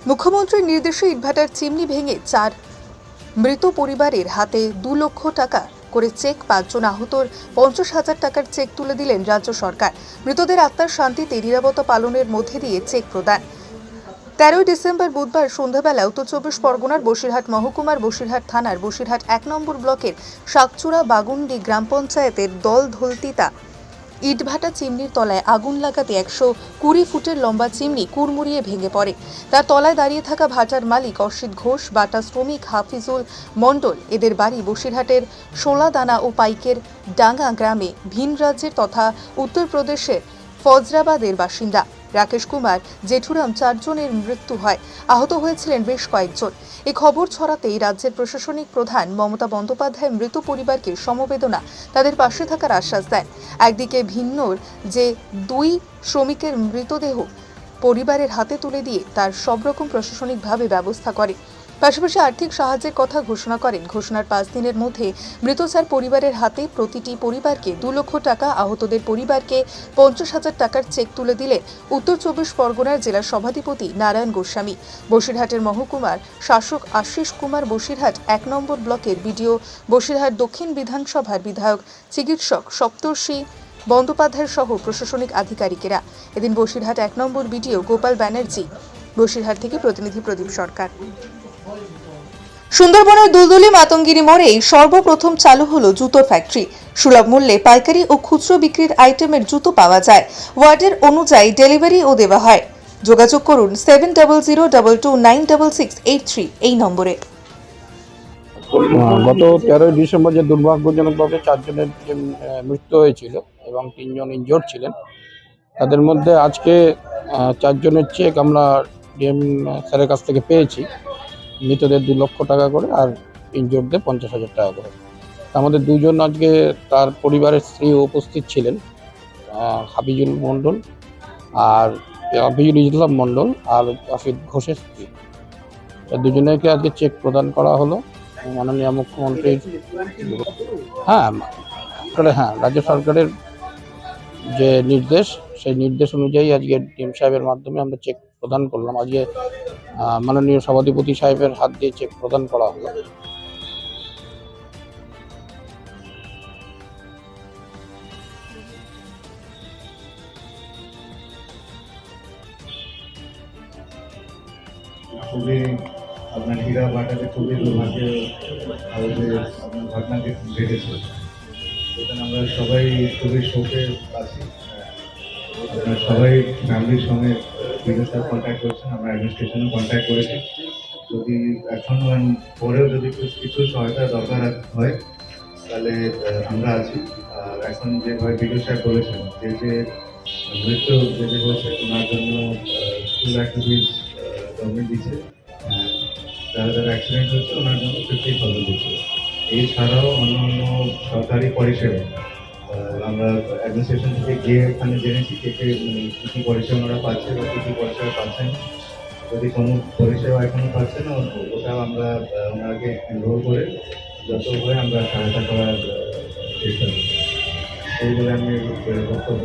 মুখ্যমন্ত্রীর নির্দেশে ইটভাটার চিমনি ভেঙে চার মৃত পরিবারের হাতে দু লক্ষ টাকা করে চেক, পাঁচজন আহতর, পঞ্চাশ হাজার টাকার চেক তুলে দিলেন রাজ্য সরকার। মৃতদের আত্মার শান্তিতে নিরাপত্তা পালনের মধ্যে দিয়ে চেক প্রদান। তেরোই ডিসেম্বর বুধবার সন্ধ্যাবেলা উত্তর চব্বিশ পরগনার বসিরহাট মহকুমার বসিরহাট থানার বসিরহাট এক নম্বর ব্লকের শাকচূড়া বাগুন্ডি গ্রাম পঞ্চায়েতের দল ধলতিতা ইটভাটা চিমনির তলায় আগুন লাগাতে একশো কুড়ি ফুটের লম্বা চিমনি কুড়মুড়িয়ে ভেঙে পড়ে। তার তলায় দাঁড়িয়ে থাকা ভাটার মালিক অসিত ঘোষ, বাটা শ্রমিক হাফিজুল মণ্ডল, এদের বাড়ি বসিরহাটের সোলাদানা ও পাইকের ডাঙ্গা গ্রামে ভিন রাজ্যের তথা উত্তরপ্রদেশের ফজরাবাদের বাসিন্দা। রাকেশ কুমার, জেঠুরাম চারজনের মৃত্যু হয়। আহত হয়েছিলেন বেশ কয়েকজন। এই খবর ছড়াতেই রাজ্যের প্রশাসনিক প্রধান মমতা বন্দ্যোপাধ্যায় মৃত পরিবারকে সমবেদনা তাদের পাশে থাকার আশ্বাস দেন। একদিকে ভিন্নর যে দুই শ্রমিকের মৃতদেহ পরিবারের হাতে তুলে দিয়ে তার সব রকম প্রশাসনিকভাবে ব্যবস্থা করে। পাশাপাশি আর্থিক সাহায্যের কথা ঘোষণা করেন। ঘোষণার পাঁচ দিনের মধ্যে মৃত চার পরিবারের হাতে প্রতিটি পরিবারকে দু লক্ষ টাকা, আহতদের পরিবারকে পঞ্চাশ হাজার টাকার চেক তুলে দিলে উত্তর চব্বিশ পরগনার জেলা সভাধিপতি নারায়ণ গোস্বামী। বসিরহাটের মহকুমার শাসক আশিস কুমার বসিরহাট এক নম্বর ব্লকের বিডিও বসিরহাট দক্ষিণ বিধানসভার বিধায়ক চিকিৎসক সপ্তর্ষি বন্দ্যোপাধ্যায় সহ প্রশাসনিক আধিকারিকেরা। এদিন বসিরহাট এক নম্বর বিডিও গোপাল ব্যানার্জি। বসিরহাট থেকে প্রতিনিধি প্রদীপ সরকার। সুন্দরবনের দুলদুলি মাতঙ্গিরি মোড়েই সর্বপ্রথম চালু হলো জুতো ফ্যাক্টরি সুলভ মূল্যে পাইকারি ও খুচরো বিক্রির আইটেমের জুতো পাওয়া যায়। ওয়ার্ডের অনুযায়ী ডেলিভারিও দেওয়া হয়। যোগাযোগ করুন seven double zero double two nine double six eight three এই নম্বরে। গত তেরোই ডিসেম্বর যে দুর্ভাগ্যজনকভাবে চারজনের মৃত্যু হয়েছিল এবং তিনজন ইনজোর্ড ছিলেন, তাদের মধ্যে আজকে চারজনের চেক আমরা ডিএম স্যারের কাছ থেকে পেয়েছি। মৃতদের দু লক্ষ টাকা করে আর ইনজোর্ডদের পঞ্চাশ হাজার টাকা করে। আমাদের দুজন আজকে তার পরিবারের স্ত্রী উপস্থিত ছিলেন আহ, হাফিজুল মণ্ডল আর হাফিজুল ইসলাম মণ্ডল আর আফিদ ঘোষের স্ত্রী। দুজনেকে আজকে চেক প্রদান করা হলো। মাননীয় মুখ্যমন্ত্রীর হ্যাঁ হ্যাঁ রাজ্য সরকারের যে নির্দেশ সেই নির্দেশ অনুযায়ী আজকে ডিএম সাহেবের মাধ্যমে আমরা চেক প্রদান করলাম। আজকে মাননীয় সভাধিপতি সাহেবের হাত দিয়ে চেক প্রদান করা হলো। খুবই আপনার খুবই আমরা সবাই খুবই শোকে আছি। সবাই ফ্যামিলির সঙ্গে স্যার কন্ট্যাক্ট করছেন, আমরা অ্যাডমিনিস্ট্রেশনে কন্ট্যাক্ট করেছি। যদি এখন পরেও যদি কিছু- সহায়তা দরকার হয়, তাহলে আমরা আছি। আর এখন যেভাবে বিডিও সাহেব বলেছেন, যে যে মৃত্যু যে যে হয়েছে, ওনার জন্য লাখ রুপিস গভর্নমেন্ট দিচ্ছে। যারা যারা অ্যাক্সিডেন্ট হচ্ছে ওনার জন্য ফিফটি থাউজেন্ড দিচ্ছে। এছাড়াও অন্য অন্য সরকারি পরিষেবা আমরা অ্যাডমিনিস্ট্রেশন থেকে গিয়ে ওখানে জেনেছি কে কে মানে কী কী পরিষেবা ওনারা পাচ্ছে বা কী কী পরিষেবা পাচ্ছেন। যদি কোনো পরিষেবা এখনও পাচ্ছে না ওটাও আমরা ওনাকে এনরোল করে যত হয়ে আমরা সহায়তা করার চেষ্টা করি সেই বলে আমি বক্তব্য